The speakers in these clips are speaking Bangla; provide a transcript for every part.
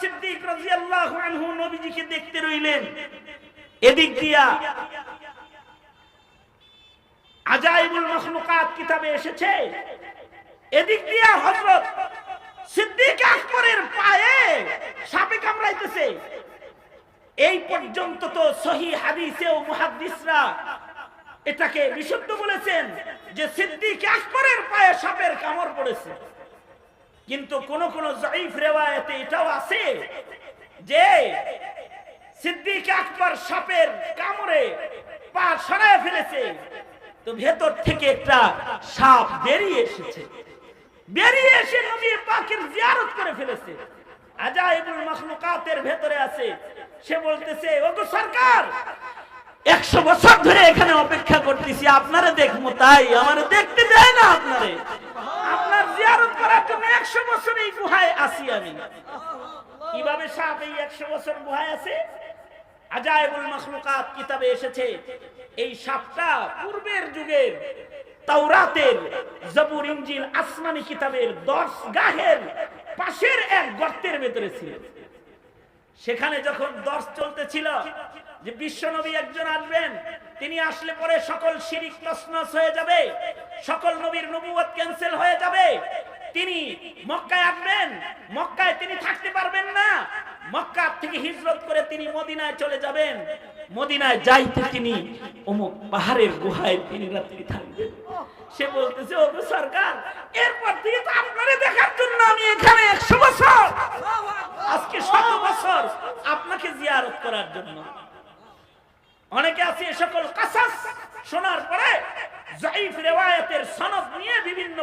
সিদ্দিক রাদিয়াল্লাহু আনহু নবীজিকে দেখতে রইলেন। এদিক দিয়া আজাইবুল মখলুকাত কিতাবে এসেছে। এদিক দিয়া হযরত সিদ্দিক আকবরের পায়ে সাপে কামড়াইতেছে। এই পর্যন্ত তো সহি হাদিসেও মুহাদ্দিসরা এটাকে বিশুদ্ধ বলেছেন যে সিদ্দিক আকবরের পায়ে সাপের কামড় পড়েছে। কিন্তু কোন কোন জয়ীফ রেওয়ায়তে এটাও আছে যে সিদ্দিক আকবর সাপের কামড়ে পা সরায় ফেলেছে। তো ভেতর থেকে একটা সাপ বেরিয়ে এসেছে। বেরিয়ে এসে নবী পাকের জিয়ারত করে ফেলেছে। আজাইবুল মখলুকাতের ভেতরে আছে। সে বলতেছে, ওগো সরকার, একশো বছর ধরে এখানে অপেক্ষা করতেছি। আপনারা দেখব, তাই আমার দেখতে দেয় না আপনারে আপনার জিয়ারত করার জন্য একশো বছর এই গুহায় আসি আমি। কীভাবে সাপ এই একশো বছর গুহায় আছে? আজাইবুল মখলুকাত কিতাবে এসেছে, এই সাপটা পূর্বের যুগের তাওরাতের জবুর ইঞ্জিল আসমানি কিতাবের দশ গাহের পাশের এক গর্তের ভেতরে ছিল। সেখানে যখন দশ চলতেছিল যে বিশ্বনবী একজন আসবেন, তিনি আসলে পরে সকল শিরিক তসনস হয়ে যাবে, সকল নবীর নবুয়ত ক্যান্সেল হয়ে যাবে তিনি মক্কায় আসবেন। মক্কায় তিনি থাকতে পারবেন না। মক্কা থেকে হিজরত করে তিনি মদিনায় চলে যাবেন। মদিনায় যাইতে তিনি অমুক পাহাড়ের গুহায় তিনি রাত্রি থাকবেন। সে বলতেছে ও সরকার, এরপর থেকে তো আপনারে দেখার জন্য আমি এখানে একশো বছর। আজকে শত বছর আপনাকে জিয়ারত করার জন্য। অনেকে আছে সকল কাসাস শোনার পরে জাইফ রেওয়ায়াতের সনদ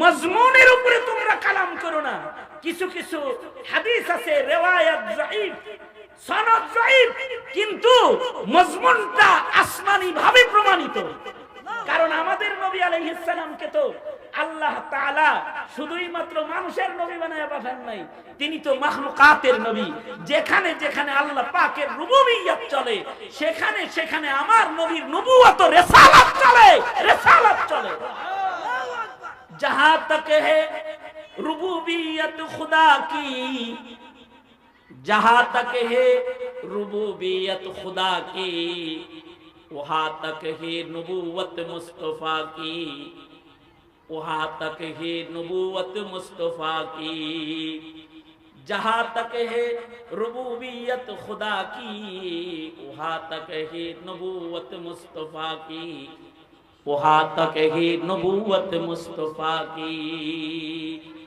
মজমুনের উপরে তোমরা কালাম করো না। কিছু কিছু হাদিস আছে, রেওয়ায়াত জয়ীফ, সনদ জয়ীফ, কিন্তু মজমুনটা আসমানি ভাবে প্রমাণিত। কারণ আমাদের নবী আলাইহিস সালামকে তো আল্লাহ তাআলা শুধুই মাত্র মানুষের নবী বানায় পাঠান নাই, তিনি তো মাখলুকাতের নবী। যেখানে যেখানে আল্লাহ পাকের রুবুবিয়ত চলে, সেখানে সেখানে আমার নবীর নবুয়ত রিসালাত চলে রিসালাত চলে। जहाँ तक है रुबूबियत खुदा की, जहाँ तक है रुबूबियत खुदा की, वहाँ तक है नबूवत मुस्तफ़ा की, वहाँ तक है नबूवत मुस्तफ़ा की, जहाँ तक है रुबूबियत खुदा की, वहाँ तक है नबूवत मुस्तफ़ा की। वहाँ तक ही नबूवत मुस्तफ़ा की।